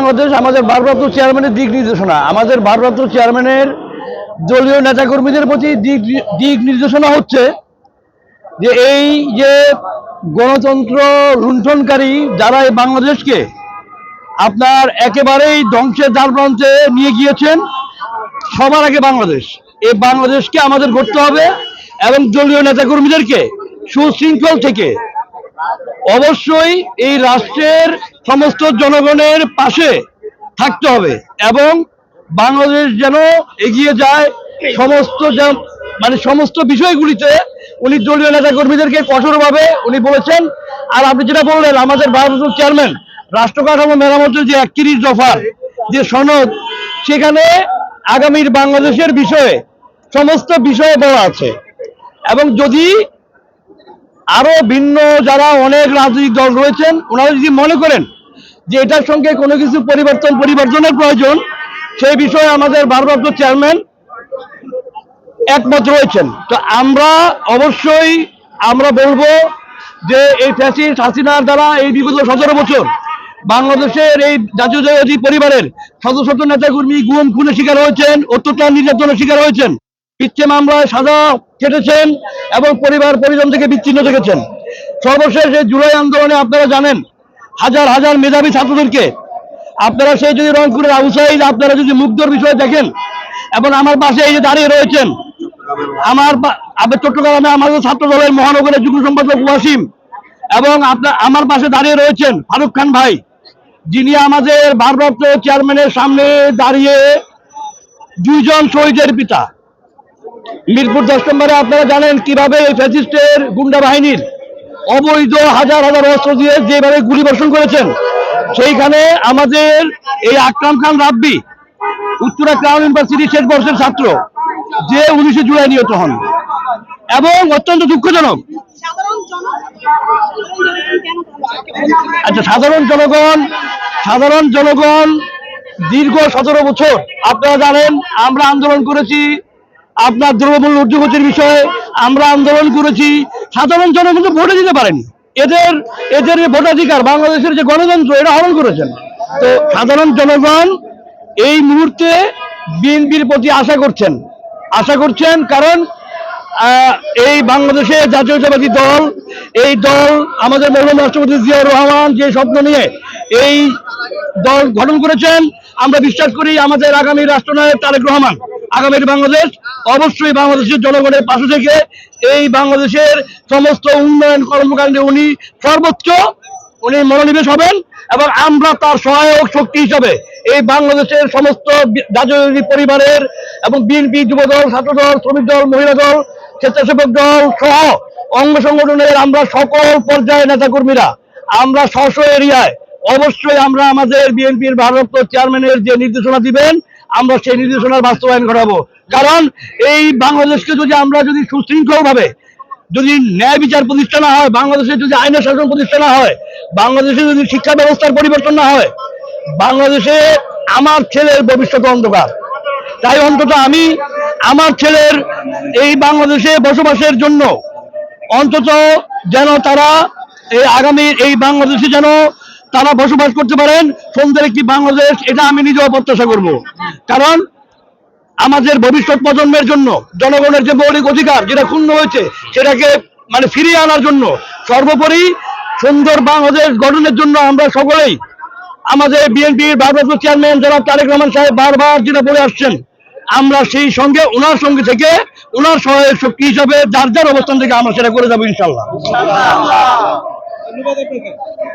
বাংলাদেশ আমাদের ভারপ্রাপ্ত চেয়ারম্যানের দিক নির্দেশনা। আমাদের ভারপ্রাপ্ত চেয়ারম্যানের দলীয় নেতাকর্মীদের প্রতি দিক নির্দেশনা হচ্ছে যে এই যে গণতন্ত্র লুণ্ঠনকারী যারা এই বাংলাদেশকে আপনার একেবারেই ধ্বংসের দ্বার প্রান্তে নিয়ে গিয়েছেন, সবার আগে বাংলাদেশ। এই বাংলাদেশকে আমাদের করতে হবে এবং দলীয় নেতাকর্মীদেরকে সুশৃঙ্খল থেকে অবশ্যই এই রাষ্ট্রের সমস্ত জনগণের পাশে থাকতে হবে এবং বাংলাদেশ যেন এগিয়ে যায় সমস্ত মানে সমস্ত বিষয়গুলিতে উনি দলীয় নেতা কর্মীদেরকে কঠোরভাবে উনি বলেছেন। আর আপনি যেটা বললেন, আমাদের ভারতের চেয়ারম্যান রাষ্ট্র কাঠামো মেরামতের যে একত্রিশ দফার যে সনদ, সেখানে আগামীর বাংলাদেশের বিষয়ে সমস্ত বিষয়ে বলা আছে। এবং যদি আরও ভিন্ন যারা অনেক রাজনৈতিক দল রয়েছেন, ওনারা যদি মনে করেন যে এটার সঙ্গে কোনো কিছু পরিবর্তন, পরিবর্তনের প্রয়োজন, সেই বিষয়ে আমাদের ভারপ্রাপ্ত চেয়ারম্যান একমত রয়েছেন। তো আমরা অবশ্যই, আমরা বলব যে এই ফ্যাসিস্ট হাসিনার দ্বারা এই বিগত সতেরো বছর বাংলাদেশের এই জাতীয়তাবাদী পরিবারের শত শত নেতাকর্মী গুম, খুনের শিকার হয়েছেন, অত্যাচার নির্যাতনের শিকার হয়েছেন মিথ্যে মামলায় সাজা কেটেছেন এবং পরিবার পরিজন থেকে বিচ্ছিন্ন থেকেছেন। সর্বশেষ এই জুলাই আন্দোলনে আপনারা জানেন হাজার হাজার মেধাবী ছাত্রদেরকে। আপনারা সেই যদি রংপুরের আউসাইড আপনারা যদি মুগ্ধর বিষয় দেখেন, এবং আমার পাশে এই যে দাঁড়িয়ে রয়েছেন, আমার পা- চট্টগ্রামে আমাদের ছাত্র দলের মহানগরের যুগ্ম সম্পাদক ওয়াসিম, এবং আপনার আমার পাশে দাঁড়িয়ে রয়েছেন ফারুক খান ভাই, যিনি আমাদের ভারপ্রাপ্ত চেয়ারম্যানের সামনে দাঁড়িয়ে দুইজন শহীদের পিতা। মিরপুর দশ নম্বরে আপনারা জানেন কীভাবে এই ফ্যাসিস্টের গুন্ডা বাহিনীর অবৈধ হাজার হাজার অস্ত্র দিয়ে যেভাবে গুলি বর্ষণ করেছেন, সেইখানে আমাদের এই আকরাম খান রাব্বি, উত্তরা ক্রাউন ইউনিভার্সিটি শেষ বর্ষের ছাত্র, যে উনিশে জুলাই নিহত হন। এবং অত্যন্ত দুঃখজনক আচ্ছা সাধারণ জনগণ সাধারণ জনগণ দীর্ঘ সতেরো বছর, আপনারা জানেন, আমরা আন্দোলন করেছি আপনার দ্রব্যমূল্য ঊর্ধ্বগতির বিষয়ে আমরা আন্দোলন করেছি, সাধারণ জনগণ ভোটে দিতে পারেনি। এদের এদের যে ভোটাধিকার, বাংলাদেশের যে গণতন্ত্র, এটা হরণ করেছেন। তো সাধারণ জনগণ এই মুহূর্তে বিএনপির প্রতি আশা করছেন। আশা করছেন কারণ এই বাংলাদেশে জাতীয়তাবাদী দল, এই দল আমাদের মরহুম রাষ্ট্রপতি জিয়াউর রহমান যে স্বপ্ন নিয়ে এই দল গঠন করেছেন, আমরা বিশ্বাস করি আমাদের আগামী রাষ্ট্রনায়ক তারেক রহমান, আগামীর বাংলাদেশ অবশ্যই বাংলাদেশের জনগণের পাশে থেকে এই বাংলাদেশের সমস্ত উন্নয়ন কর্মকাণ্ডে উনি সর্বোচ্চ, উনি মনোনিবেশ হবেন এবং আমরা তার সহায়ক শক্তি হিসাবে এই বাংলাদেশের সমস্ত রাজনৈতিক পরিবারের এবং বিএনপি যুবদল, ছাত্রদল শ্রমিক দল মহিলা দল স্বেচ্ছাসেবক দল সহ অঙ্গ সংগঠনের আমরা সকল পর্যায়ের নেতাকর্মীরা, আমরা স্ব এরিয়ায় অবশ্যই আমরা আমাদের বিএনপির ভারপ্রাপ্ত চেয়ারম্যানের যে নির্দেশনা দিবেন, আমরা সেই নির্দেশনার বাস্তবায়ন ঘটাবো। কারণ এই বাংলাদেশকে যদি আমরা যদি সুশৃঙ্খল ভাবে যদি ন্যায় বিচার প্রতিষ্ঠা না হয়, বাংলাদেশে যদি আইনের শাসন প্রতিষ্ঠা না হয়, বাংলাদেশে যদি শিক্ষা ব্যবস্থার পরিবর্তন না হয়, বাংলাদেশে আমার ছেলের ভবিষ্যৎ অন্ধকার। তাই অন্তত আমি আমার ছেলের এই বাংলাদেশে বসবাসের জন্য অন্তত যেন তারা এই আগামী এই বাংলাদেশে যেন তারা বসবাস করতে পারেন সুন্দর একটি বাংলাদেশ এটা আমি নিজেও প্রত্যাশা করব। কারণ আমাদের ভবিষ্যৎ প্রজন্মের জন্য জনগণের যে মৌলিক অধিকার যেটা ক্ষুণ্ণ হয়েছে সেটাকে মানে ফিরিয়ে আনার জন্য সর্বোপরি সুন্দর বাংলাদেশ গঠনের জন্য আমরা সকলেই আমাদের বিএনপির ভারপ্রাপ্ত চেয়ারম্যান যারা তারেক রহমান সাহেব বারবার যেটা বলে আসছেন আমরা সেই সঙ্গে ওনার সঙ্গে থেকে ওনার সহায়ক শক্তি হিসাবে যার যার অবস্থান থেকে আমরা সেটা করে যাব ইনশাল্লাহ।